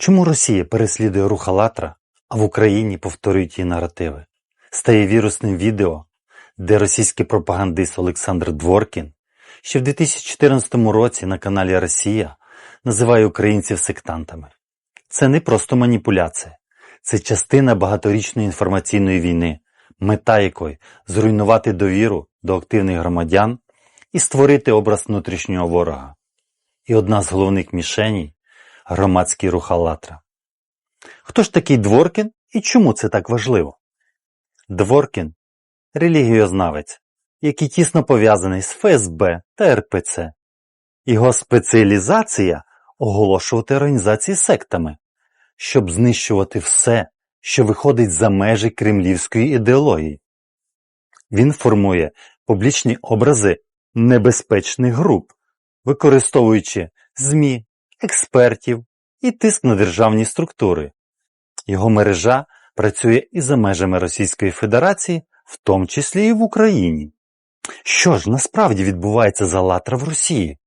Чому Росія переслідує рух «АЛЛАТРА», а в Україні повторюють її наративи? Стає вірусним відео, де російський пропагандист Олександр Дворкін ще в 2014 році на каналі Росія називає українців сектантами. Це не просто маніпуляція, це частина багаторічної інформаційної війни, мета якої зруйнувати довіру до активних громадян і створити образ внутрішнього ворога. І одна з головних мішеней громадський рух «АЛЛАТРА». Хто ж такий Дворкін і чому це так важливо? Дворкін – релігіознавець, який тісно пов'язаний з ФСБ та РПЦ. Його спеціалізація – оголошувати організації сектами, щоб знищувати все, що виходить за межі кремлівської ідеології. Він формує публічні образи небезпечних груп, використовуючи ЗМІ, експертів і тиск на державні структури. Його мережа працює і за межами Російської Федерації, в тому числі і в Україні. Що ж насправді відбувається з «АЛЛАТРА» в Росії?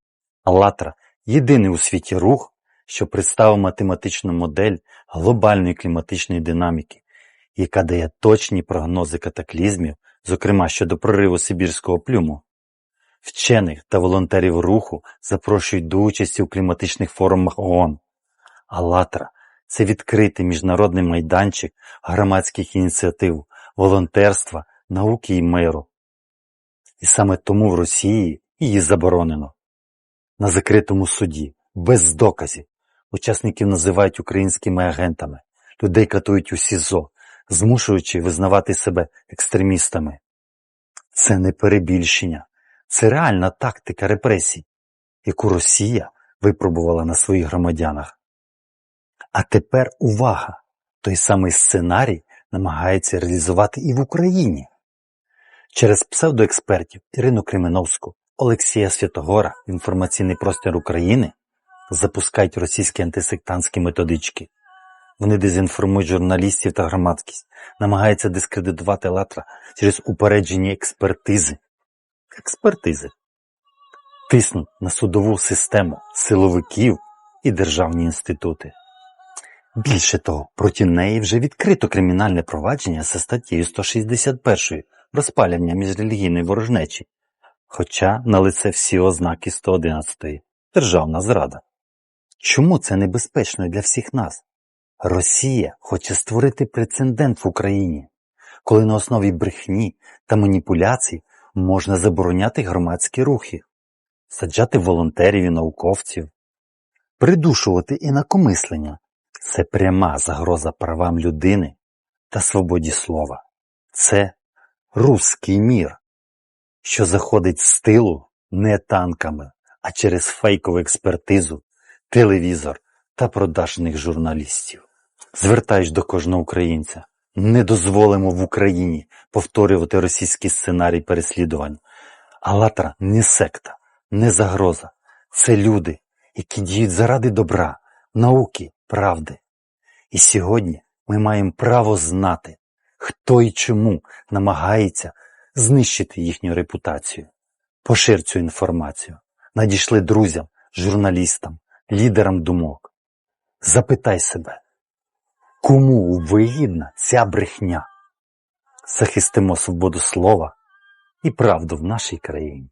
«АЛЛАТРА» – єдиний у світі рух, що представив математичну модель глобальної кліматичної динаміки, яка дає точні прогнози катаклізмів, зокрема щодо прориву Сибірського плюму. Вчених та волонтерів руху запрошують до участі у кліматичних форумах ООН. «АЛЛАТРА» – це відкритий міжнародний майданчик громадських ініціатив, волонтерства, науки і миру. І саме тому в Росії її заборонено. На закритому суді, без доказів, учасників називають українськими агентами, людей катують у СІЗО, змушуючи визнавати себе екстремістами. Це не перебільшення, це реальна тактика репресій, яку Росія випробувала на своїх громадянах. А тепер увага! Той самий сценарій намагається реалізувати і в Україні. Через псевдоекспертів Ірину Кременовську, Олексія Святогора інформаційний простір України запускають російські антисектантські методички. Вони дезінформують журналістів та громадськість, намагаються дискредитувати «АЛЛАТРА» через упереджені експертизи. Експертизи. Тиснуть на судову систему силовиків і державні інститути. Більше того, проти неї вже відкрито кримінальне провадження за статтєю 161 розпалювання міжрелігійної ворожнечі, хоча на лице всі ознаки 111 державна зрада. Чому це небезпечно для всіх нас? Росія хоче створити прецедент в Україні, коли на основі брехні та маніпуляцій можна забороняти громадські рухи, саджати волонтерів і науковців, придушувати інакомислення. Це пряма загроза правам людини та свободі слова. Це руський мір, що заходить з тилу не танками, а через фейкову експертизу, телевізор та продажних журналістів. Звертаюсь до кожного українця. Не дозволимо в Україні повторювати російський сценарій переслідувань. «АЛЛАТРА» не секта, не загроза. Це люди, які діють заради добра, науки, правди. І сьогодні ми маємо право знати, хто і чому намагається знищити їхню репутацію. Пошир цю інформацію. Надійшли друзям, журналістам, лідерам думок. Запитай себе, кому вигідна ця брехня? Захистимо свободу слова і правду в нашій країні.